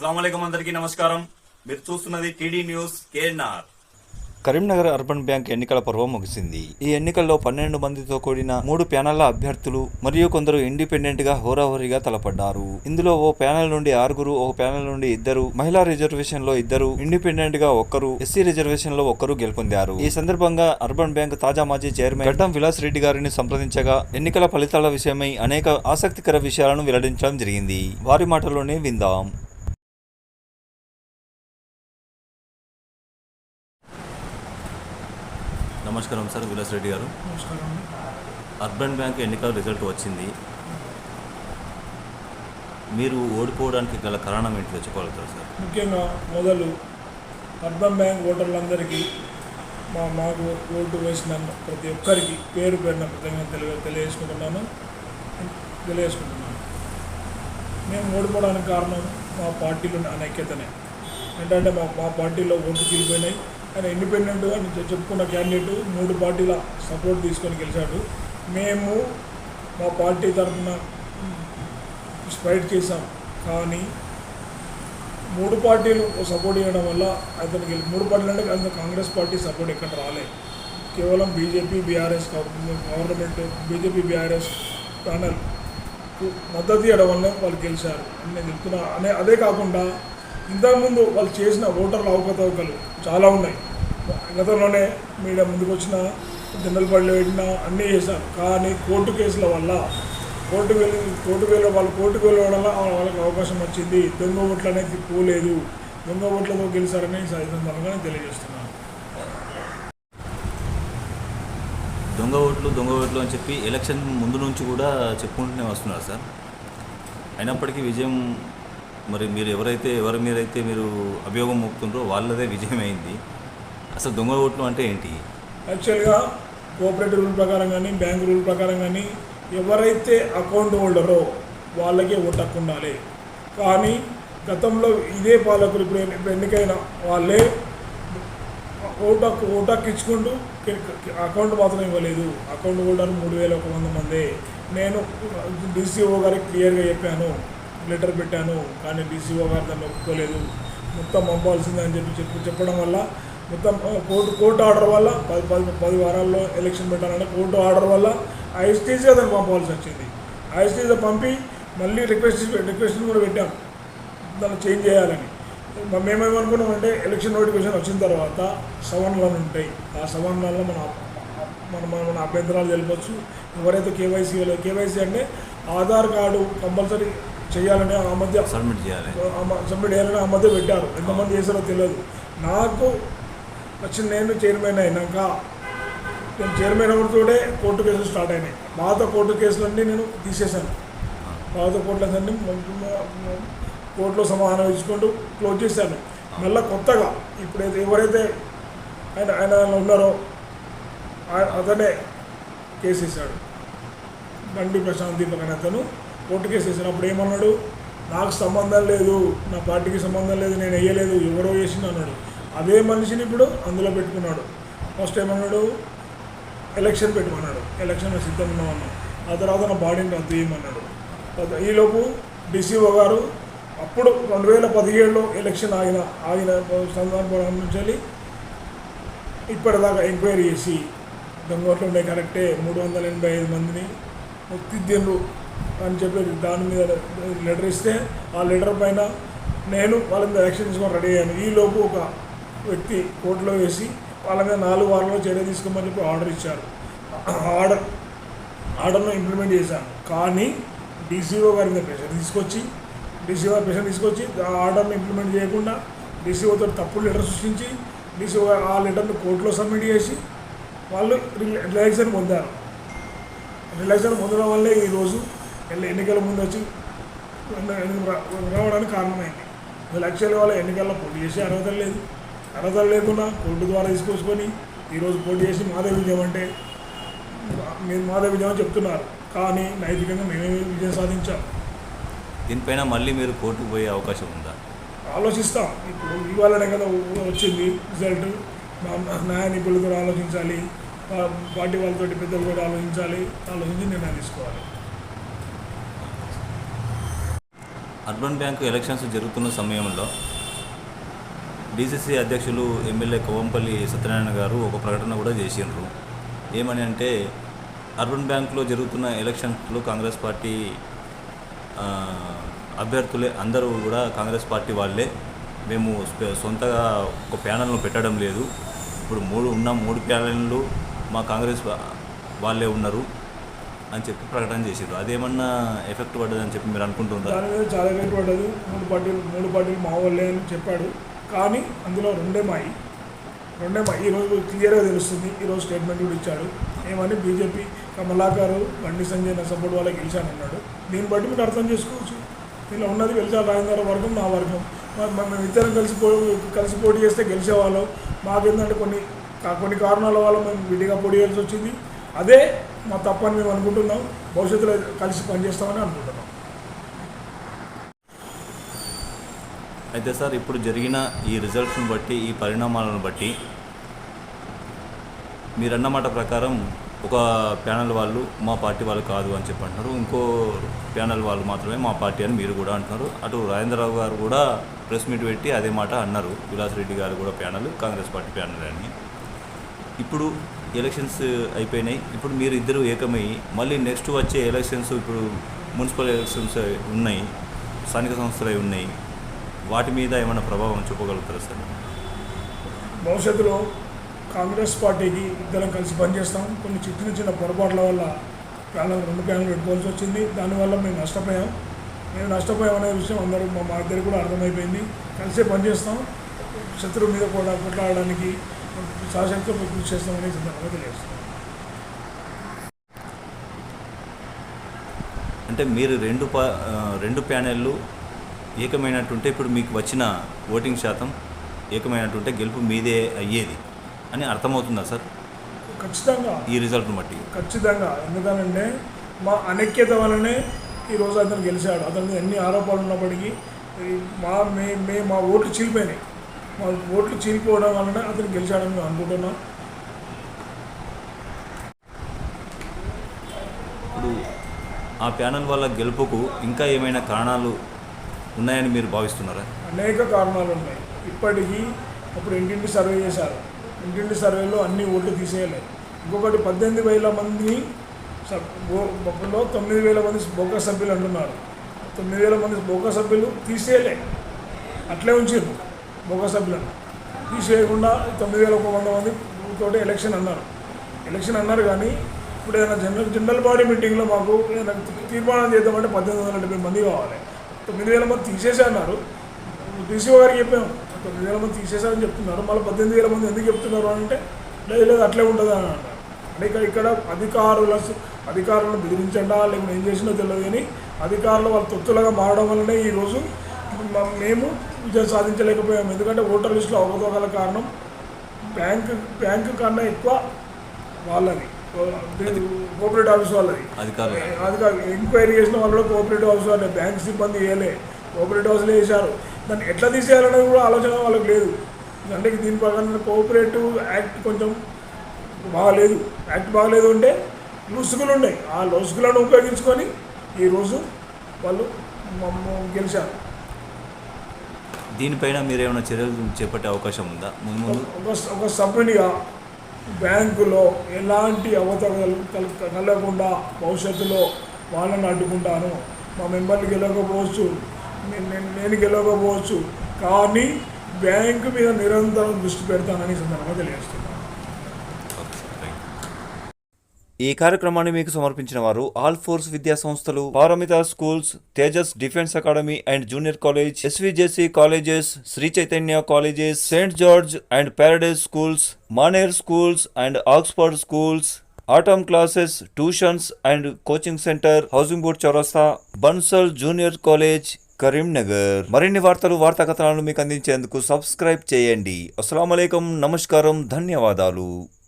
అస్సలం అందరికీ నమస్కారం. మీరు చూస్తున్నది TD news KNR. Karimnagar urban bank ఎన్నికల పర్వం ముగిసింది. ఈ ఎన్నికల్లో పన్నెండు మందితో కూడిన మూడు ప్యానెళ్ళ అభ్యర్థులు మరియు కొందరు ఇండిపెండెంట్గా హోరాహోరీగా తలపడ్డారు. ఇందులో ఓ ప్యానెల్ నుండి ఆరుగురు ఓ ప్యానెల్ నుండి ఇద్దరు మహిళా రిజర్వేషన్లో ఇద్దరు ఇండిపెండెంట్గా ఒక్కరు ఎస్సీ రిజర్వేషన్లో ఒక్కరు గెలుపొందారు. ఈ సందర్భంగా అర్బన్ బ్యాంక్ తాజా మాజీ చైర్మన్ గడ్డం విలాస్ రెడ్డి గారిని సంప్రదించగా ఎన్నికల ఫలితాల విషయమై అనేక ఆసక్తికర విషయాలను వెల్లడించడం జరిగింది. వారి మాటలోనే విందాం. నమస్కారం సార్ విలాస్ రెడ్డి గారు. అర్బన్ బ్యాంక్ ఎన్నికల రిజల్ట్ వచ్చింది. మీరు ఓడిపోవడానికి గల కారణం ఏంటి తెచ్చుకోగలుగుతారు సార్? ముఖ్యంగా మొదలు అర్బన్ బ్యాంక్ ఓటర్లందరికీ మా మాకు ఓటు వేసిన ప్రతి ఒక్కరికి పేరు పేరున కృతజ్ఞత తెలియ తెలియజేసుకుంటున్నాను. తెలియజేసుకుంటున్నాను. మేము ఓడిపోవడానికి కారణం మా పార్టీలో అనైక్యతనే. ఏంటంటే మా మా పార్టీలో ఓట్లు గెలిపోయినాయి. ఆయన ఇండిపెండెంట్గా చెప్పుకున్న క్యాండిడేట్ మూడు పార్టీల సపోర్ట్ తీసుకొని గెలిచాడు. మేము మా పార్టీ తరఫున స్ప్రైట్ చేశాం. కానీ మూడు పార్టీలు సపోర్ట్ చేయడం వల్ల అతనికి మూడు పార్టీలు అంటే అతను కాంగ్రెస్ పార్టీ సపోర్ట్ ఎక్కడ రాలేదు కేవలం BJP BRS government BJP BRS panel మద్దతు ఇవ్వడం వల్ల వాళ్ళు గెలిచారు. అని నేను చెప్తున్నా అనే అదే కాకుండా ఇంతకుముందు వాళ్ళు చేసిన ఓటర్ల అవకతవకలు చాలా ఉన్నాయి. గతంలోనే మీడియా ముందుకు వచ్చిన జనరల్ పళ్ళు పెట్టిన అన్నీ చేశారు. కానీ కోర్టు కేసుల వల్ల కోర్టు వెళ్ళి కోర్టు వెళ్ళి వాళ్ళు కోర్టుకు వెళ్ళడం వల్ల వాళ్ళకి అవకాశం వచ్చింది. దొంగ ఓట్లు అనేది పోలేదు. దొంగ ఓట్లతో గెలిచారని సందర్భంగా తెలియజేస్తున్నాను దొంగ ఓట్లు దొంగ ఓట్లు అని చెప్పి ఎలక్షన్ ముందు నుంచి కూడా చెప్పుకుంటూనే వస్తున్నారు సార్. అయినప్పటికీ విజయం మరి మీరు ఎవరైతే ఎవరి మీరైతే మీరు అభియోగం మోపుతుండ్రో వాళ్ళదే విజయం అయింది అసలు దొంగ ఓట్లు అంటే ఏంటి? యాక్చువల్గా కోఆపరేటివ్ రూల్ ప్రకారం కానీ బ్యాంక్ రూల్ ప్రకారం కానీ ఎవరైతే అకౌంట్ హోల్డరో వాళ్ళకే ఓటు హక్కు ఉండాలి కానీ గతంలో ఇదే పాలకులు ఇప్పుడు ఇప్పుడు ఎన్నికైన వాళ్ళే ఓటు హక్కు ఓటు హక్కు ఇచ్చుకుంటూ అకౌంట్ మాత్రం ఇవ్వలేదు. అకౌంట్ హోల్డర్ మూడు వేల ఒక వంద మంది. నేను డీసీఓ గారికి క్లియర్గా చెప్పాను. లెటర్ పెట్టాను కానీ డీసీఓ గారు దాన్ని ఒప్పుకోలేదు. మొత్తం పంపాల్సిందే అని చెప్పి చెప్పి చెప్పడం వల్ల మొత్తం కోర్టు కోర్టు ఆర్డర్ వల్ల పది పది పది వారాల్లో ఎలక్షన్ పెట్టాలంటే కోర్టు ఆర్డర్ వల్ల ఐఎస్టీసీ అతను పంపాల్సి వచ్చింది. ఐఎస్టీసీ పంపి మళ్ళీ రిక్వెస్ట్ రిక్వెస్ట్ కూడా పెట్టాం. దాన్ని చేంజ్ చేయాలని. మేమేమనుకున్నామంటే ఎలక్షన్ నోటిఫికేషన్ వచ్చిన తర్వాత సవరణలు ఉంటాయి. ఆ సవరణలలో మన మన మన మన అభ్యంతరాలు తెలిపచ్చు. ఎవరైతే కేవైసీ కేవైసీ అంటే ఆధార్ కార్డు కంపల్సరీ చేయాలని ఆ మధ్య సబ్మిట్ చేయాలి. సబ్మిట్ చేయాలని ఆ మధ్య పెట్టారు. ఎంతమంది చేశారో తెలియదు. నాకు వచ్చిన నేను చైర్మన్ అయినాక నేను చైర్మన్ అవ్వడంతోనే కోర్టు కేసులు స్టార్ట్ అయినాయి. పాత కోర్టు కేసులన్నీ నేను తీసేశాను. పాత కోర్టులన్నీ కోర్టులో సమాధానం ఇచ్చుకుంటూ క్లోజ్ చేశాను. మళ్ళీ కొత్తగా ఇప్పుడైతే ఎవరైతే ఆయన ఆయన ఉన్నారో అతనే కేసు వేశాడు. బండి ప్రశాంత్ దీపక్ అనే అతను. కోర్టు కేసు వేసినప్పుడు అప్పుడు ఏమన్నాడు? నాకు సంబంధం లేదు నా పార్టీకి సంబంధం లేదు నేను వేయలేదు ఎవరో వేసింది అన్నాడు. అదే మనిషిని ఇప్పుడు అందులో పెట్టుకున్నాడు. ఫస్ట్ ఏమన్నాడు? ఎలక్షన్ పెట్టమన్నాడు ఎలక్షన్ సిద్ధం ఉన్నామన్నాడు ఆ తర్వాత నా బాడీని రద్దు చేయమన్నాడు ఈలోపు డిసిఓ గారు అప్పుడు రెండు వేల పదిహేడులో ఎలక్షన్ ఆగిన ఆగిన సందర్భం నుంచి వెళ్ళి ఇప్పటిదాకా ఎంక్వైరీ చేసి దొంగోట్లు ఉండే కరెక్టే మూడు వందల ఎనభై ఐదు మందిని తిద్దిండ్రు అని చెప్పి దాని మీద లెటర్ ఇస్తే ఆ లెటర్ పైన నేను వాళ్ళ మీద యాక్షన్ తీసుకొని రెడీ అయ్యాను. ఈలోపు ఒక వ్యక్తి కోర్టులో వేసి వాళ్ళ మీద నాలుగు వారాల్లో చర్య తీసుకోమని చెప్పి ఆర్డర్ ఇచ్చారు. ఆర్డర్ ఆర్డర్ను ఇంప్లిమెంట్ చేశాను. కానీ డీసీఓ గారి మీద ప్రెషర్ తీసుకొచ్చి డీసీఓ గారి ప్రెషర్ తీసుకొచ్చి ఆ ఆర్డర్ని ఇంప్లిమెంట్ చేయకుండా డీసీఓతో తప్పుడు లెటర్ సృష్టించి డీసీఓ గారు ఆ లెటర్ని కోర్టులో సబ్మిట్ చేసి వాళ్ళు రిల- రిలాక్సేషన్ పొందారు. రిలాక్సేషన్ పొందడం వల్లే ఈరోజు ఎన్ని- ఎన్నికల ముందు వచ్చి రావడానికి కారణమైంది. వీళ్ళు యాక్చువల్గా వాళ్ళ ఎన్నికల్లో పోటీ చేసే అర్హత లేదు. అర్హత లేకుండా కోర్టు ద్వారా తీసుకొచ్చుకొని ఈరోజు పోటీ చేసి మాదే విజయం అంటే మీరు మాదే విజయం చెప్తున్నారు. కానీ నైతికంగా మేమే విజయం సాధించాం. దీనిపైన మళ్ళీ మీరు కోర్టుకు పోయే అవకాశం ఉందా? ఆలోచిస్తాం. ఇప్పుడు ఇవాళనే కదా వచ్చింది రిజల్ట్. మా- న్యాయ నిపుణులతో ఆలోచించాలి. పార్టీ వాళ్ళతో పెద్దలు కూడా ఆలోచించాలి ఆలోచించి నిర్ణయం తీసుకోవాలి. అర్బన్ బ్యాంకు ఎలక్షన్స్ జరుగుతున్న సమయంలో డీసీసీ అధ్యక్షులు ఎమ్మెల్యే కోవంపల్లి సత్యనారాయణ గారు ఒక ప్రకటన కూడా చేసిండ్రు. ఏమని అంటే అర్బన్ బ్యాంకులో జరుగుతున్న ఎలక్షన్స్లో కాంగ్రెస్ పార్టీ అభ్యర్థులే అందరూ కూడా కాంగ్రెస్ పార్టీ వాళ్ళే. మేము సొంతగా ఒక ప్యానల్ను పెట్టడం లేదు. ఇప్పుడు మూడు ఉన్న మూడు ప్యానెళ్ళు మా కాంగ్రెస్ వాళ్ళే ఉన్నారు అని చెప్పి ప్రకటన చేసారు అదేమన్నా ఎఫెక్ట్ పడ్డదని చెప్పి మీరు అనుకుంటున్నారు? దాని మీద చాలా రేటు పడ్డది. మూడు పార్టీలు మూడు పార్టీలు మా వాళ్ళే అని చెప్పాడు. కానీ అందులో రెండే మాయి. రెండే మాయి. ఈరోజు క్లియర్గా తెలుస్తుంది. ఈరోజు స్టేట్మెంట్ కూడా ఇచ్చాడు. ఏమని? బీజేపీ కమలాకారు బండి సంజయ్ నా సపోర్ట్ వాళ్ళకి గెలిచానన్నాడు. దీన్ని బట్టి మీరు అర్థం చేసుకోవచ్చు. ఇలా ఉన్నది గెలిచారు రాజేంద్ర వర్గం నా వర్గం. మేము ఇద్దరం కలిసి పో కలిసి పోటీ చేస్తే గెలిచేవాళ్ళం మాకేంటంటే కొన్ని కొన్ని కారణాల వల్ల మేము విడిగా పొడియాల్సి వచ్చింది. అదే మా తప్పని మేము అనుకుంటున్నాం. భవిష్యత్తులో కలిసి పనిచేస్తామని అనుకుంటున్నాం. అయితే సార్ ఇప్పుడు జరిగిన ఈ రిజల్ట్స్ని బట్టి ఈ పరిణామాలను బట్టి మీరన్నమాట ప్రకారం ఒక ప్యానల్ వాళ్ళు మా పార్టీ వాళ్ళు కాదు అని చెప్పి అంటున్నారు. ఇంకో ప్యానల్ వాళ్ళు మాత్రమే మా పార్టీ అని మీరు కూడా అంటున్నారు. అటు రాజేంద్రరావు గారు కూడా ప్రెస్ మీట్ పెట్టి అదే మాట అన్నారు. విలాస్ రెడ్డి గారు కూడా ప్యానల్ కాంగ్రెస్ పార్టీ ప్యానల్ అని. ఇప్పుడు ఎలక్షన్స్ అయిపోయినాయి. ఇప్పుడు మీరు ఇద్దరు ఏకమై మళ్ళీ నెక్స్ట్ వచ్చే ఎలక్షన్స్ ఇప్పుడు మున్సిపల్ ఎలక్షన్స్ ఉన్నాయి స్థానిక సంస్థలు అవి ఉన్నాయి. వాటి మీద ఏమైనా ప్రభావం చూపగలుగుతారా సార్? భవిష్యత్తులో కాంగ్రెస్ పార్టీకి ఇద్దరం కలిసి పనిచేస్తాం. కొన్ని చిన్న చిన్న పొరపాట్ల వల్ల ప్రాణాలు రెండు ప్యాన్లు పెట్టుకోవాల్సి వచ్చింది. దానివల్ల మేము నష్టపోయాం. మేము నష్టపోయాం అనే విషయం అందరూ మా మా కూడా అర్థమైపోయింది. కలిసే పనిచేస్తాం. శత్రువు మీద కూడా కొట్లాడడానికి సాశక్తితో కృషి చేస్తామని సందర్భంగా అంటే మీరు రెండు పా రెండు ప్యానెళ్ళు ఏకమైనట్టుంటే ఇప్పుడు మీకు వచ్చిన ఓటింగ్ శాతం ఏకమైనట్టుంటే గెలుపు మీదే అయ్యేది అని అర్థమవుతుందా సార్? ఖచ్చితంగా. ఈ రిజల్ట్ని బట్టి. ఖచ్చితంగా. ఎందుకనంటే మా అనైక్యత వల్లనే ఈరోజు అతను గెలిచాడు. అతని ఎన్ని ఆరోపణలు ఉన్నప్పటికీ మా మే మే మా ఓట్లు చీలిపోయినాయి. ఓట్లు చీలిపోవడం వల్లనే అతను గెలిచాడని మేము అనుకుంటున్నాం. ఇప్పుడు ఆ ప్యానెల్ వల్ల గెలుపుకు ఇంకా ఏమైనా కారణాలు ఉన్నాయని మీరు భావిస్తున్నారా? అనేక కారణాలు ఉన్నాయి. ఇప్పటికీ అప్పుడు ఇంటింటి సర్వే చేశారు. ఇంటింటి సర్వేలో అన్ని ఓట్లు తీసేయలేదు. ఇంకొకటి పద్దెనిమిది వేల మంది సబ్- బో- బొక్కలో తొమ్మిది వేల మంది బొక్క సభ్యులు అంటున్నారు. తొమ్మిది వేల మంది బొక్క సభ్యులు తీసేయలే. అట్లే ఉంచారు మొగ సభ్యులను. తీసేయకుండా తొమ్మిది వేల ఒక వంద మంది తోటి ఎలక్షన్ అన్నారు. ఎలక్షన్ అన్నారు కానీ ఇప్పుడు ఏదైనా జనరల్ జనరల్ బాడీ మీటింగ్లో మాకు ఏదైనా తీర్మానం చేద్దామంటే పద్దెనిమిది వందల డెబ్బై మంది కావాలి. తొమ్మిది వేల మంది తీసేసే అన్నారు డీసీఓ గారికి చెప్పాము తొమ్మిది వేల మంది తీసేసారని చెప్తున్నారు. మళ్ళీ పద్దెనిమిది వేల మంది ఎందుకు చెప్తున్నారు అంటే లేదు లేదు అట్లే ఉంటుంది అని అన్నారు. అంటే ఇక్కడ ఇక్కడ అధికారుల అధికారులను బెదిరించండా లేకపోతే ఏం చేసినా తెలియదు కానీ అధికారులు వాళ్ళ తొత్తులుగా మారడం వల్లనే ఈరోజు మేము విజయం సాధించలేకపోయాము ఎందుకంటే ఓటర్ లిస్టులో అవకతవకల కారణం బ్యాంక్ బ్యాంకు కన్నా ఎక్కువ వాళ్ళది. కోఆపరేటివ్ ఆఫీస్ వాళ్ళది. అది కాదు ఎంక్వైరీ చేసిన వాళ్ళు కూడా కోఆపరేటివ్ హౌస్ వాళ్ళే. బ్యాంక్ సిబ్బంది వేయలే. కోఆపరేటివ్ హౌస్లో వేశారు దాన్ని ఎట్లా తీసేయాలనేది కూడా ఆలోచన వాళ్ళకి లేదు. అంటే దీని ప్రకారం కోఆపరేటివ్ యాక్ట్ కొంచెం బాగాలేదు. యాక్ట్ బాగాలేదు అంటే లొసుగులు ఉన్నాయి. ఆ లొసుగులను ఉపయోగించుకొని ఈరోజు వాళ్ళు మమ్మ గెలిచారు. దీనిపైన మీరు ఏమైనా చర్యలు చేపట్టే అవకాశం ఉందా? ముందు ముందు. ఒక ఒక సభ్యునిగా బ్యాంకులో ఎలాంటి అవతలు కలగకుండా భవిష్యత్తులో వాళ్ళని అడ్డుకుంటాను. మా మెంబర్లు గెలవకపోవచ్చు. నేను- నేను గెలవకపోవచ్చు. కానీ బ్యాంకు మీద నిరంతరం దృష్టి పెడతానని సందర్భంగా తెలియజేస్తున్నాను. ఈ కార్యక్రమాన్ని మీకు సమర్పించిన వారు ఆల్ ఫోర్స్ విద్యా సంస్థలు Paramita schools Tejas defence academy and junior college SVJC colleges Sri Chaitanya colleges Saint George and Paradise schools Maner schools and Oxford schools Atom classes tuitions and coaching centre housing board Chowrasta Bansal junior college Karimnagar. మరిన్ని వార్తలు వార్తా కథనాలను మీకు అందించేందుకు subscribe చేయండి. అస్సలం నమస్కారం ధన్యవాదాలు.